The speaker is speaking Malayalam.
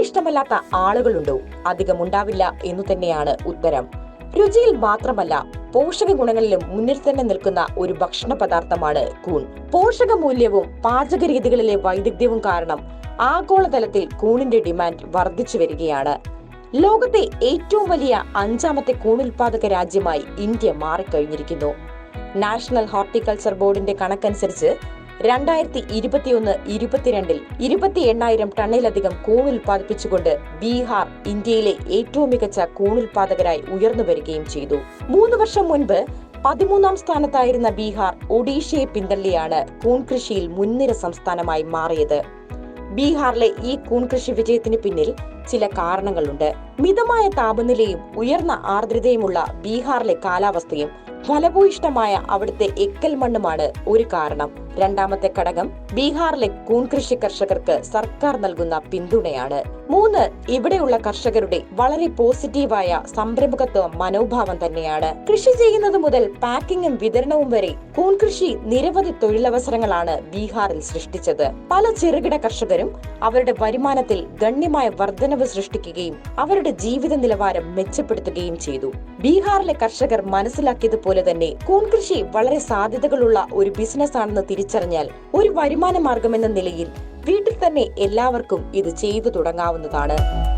ഇഷ്ടമല്ലാത്ത ആളുകളുണ്ടോ? അധികം ഉണ്ടാവില്ല എന്നു തന്നെയാണ് ഉത്തരം. രുചിയിൽ മാത്രമല്ല പോഷക ഗുണങ്ങളിലും മുന്നിൽ തന്നെ നിൽക്കുന്ന ഒരു ഭക്ഷണ പദാർത്ഥമാണ് കൂൺ. പോഷക മൂല്യവും പാചക രീതികളിലെ വൈദഗ്ധ്യവും കാരണം ആഗോളതലത്തിൽ കൂണിന്റെ ഡിമാൻഡ് വർദ്ധിച്ചു വരികയാണ്. ലോകത്തെ ഏറ്റവും വലിയ അഞ്ചാമത്തെ കൂൺ ഉൽപാദക രാജ്യമായി ഇന്ത്യ മാറിക്കഴിഞ്ഞിരിക്കുന്നു. നാഷണൽ ഹോർട്ടിക്കൾച്ചർ ബോർഡിന്റെ കണക്കനുസരിച്ച് രണ്ടായിരത്തി ഇരുപത്തിയൊന്ന് ഇരുപത്തിരണ്ടിൽ ഇരുപത്തി എണ്ണായിരം ടണ്ണിലധികം കൂൺ ഉൽപ്പാദിപ്പിച്ചുകൊണ്ട് ബീഹാർ ഇന്ത്യയിലെ ഏറ്റവും മികച്ച കൂൺ ഉൽപാദകരായി ഉയർന്നു വരികയും ചെയ്തു. മൂന്ന് വർഷം മുൻപ് പതിമൂന്നാം സ്ഥാനത്തായിരുന്ന ബീഹാർ ഒഡീഷയെ പിന്തള്ളിയാണ് കൂൺ കൃഷിയിൽ മുൻനിര സംസ്ഥാനമായി മാറിയത്. ബീഹാറിലെ ഈ കൂൺ കൃഷി വിജയത്തിന് പിന്നിൽ ചില കാരണങ്ങളുണ്ട്. മിതമായ താപനിലയും ഉയർന്ന ആർദ്രതയുമുള്ള ബീഹാറിലെ കാലാവസ്ഥയും ഫലഭൂയിഷ്ടമായ അവിടുത്തെ എക്കൽ മണ്ണുമാണ് ഒരു കാരണം. രണ്ടാമത്തെ ഘടകം ബീഹാറിലെ കൂൺ കൃഷി കർഷകർക്ക് സർക്കാർ നൽകുന്ന പിന്തുണയാണ്. മൂന്ന് ഇവിടെയുള്ള കർഷകരുടെ വളരെ പോസിറ്റീവായ സംരംഭകത്വ മനോഭാവം തന്നെയാണ്. കൃഷി ചെയ്യുന്നത് മുതൽ പാക്കിങ്ങും വിതരണവും വരെ കൂൺ കൃഷി നിരവധി തൊഴിലവസരങ്ങളാണ് ബീഹാറിൽ സൃഷ്ടിച്ചത്. പല ചെറുകിട കർഷകരും അവരുടെ വരുമാനത്തിൽ ഗണ്യമായ വർധനവ് സൃഷ്ടിക്കുകയും അവരുടെ ജീവിത നിലവാരം മെച്ചപ്പെടുത്തുകയും ചെയ്തു. ബീഹാറിലെ കർഷകർ മനസ്സിലാക്കിയതുപോലെ തന്നെ കൂൺ കൃഷി വളരെ സാധ്യതകളുള്ള ഒരു ബിസിനസ് ആണെന്ന് തിരിച്ചറിഞ്ഞാൽ ഒരു വരുമാന മാർഗമെന്ന നിലയിൽ വീട്ടിൽ തന്നെ എല്ലാവർക്കും ഇത് ചെയ്തു തുടങ്ങാവുന്നതാണ്.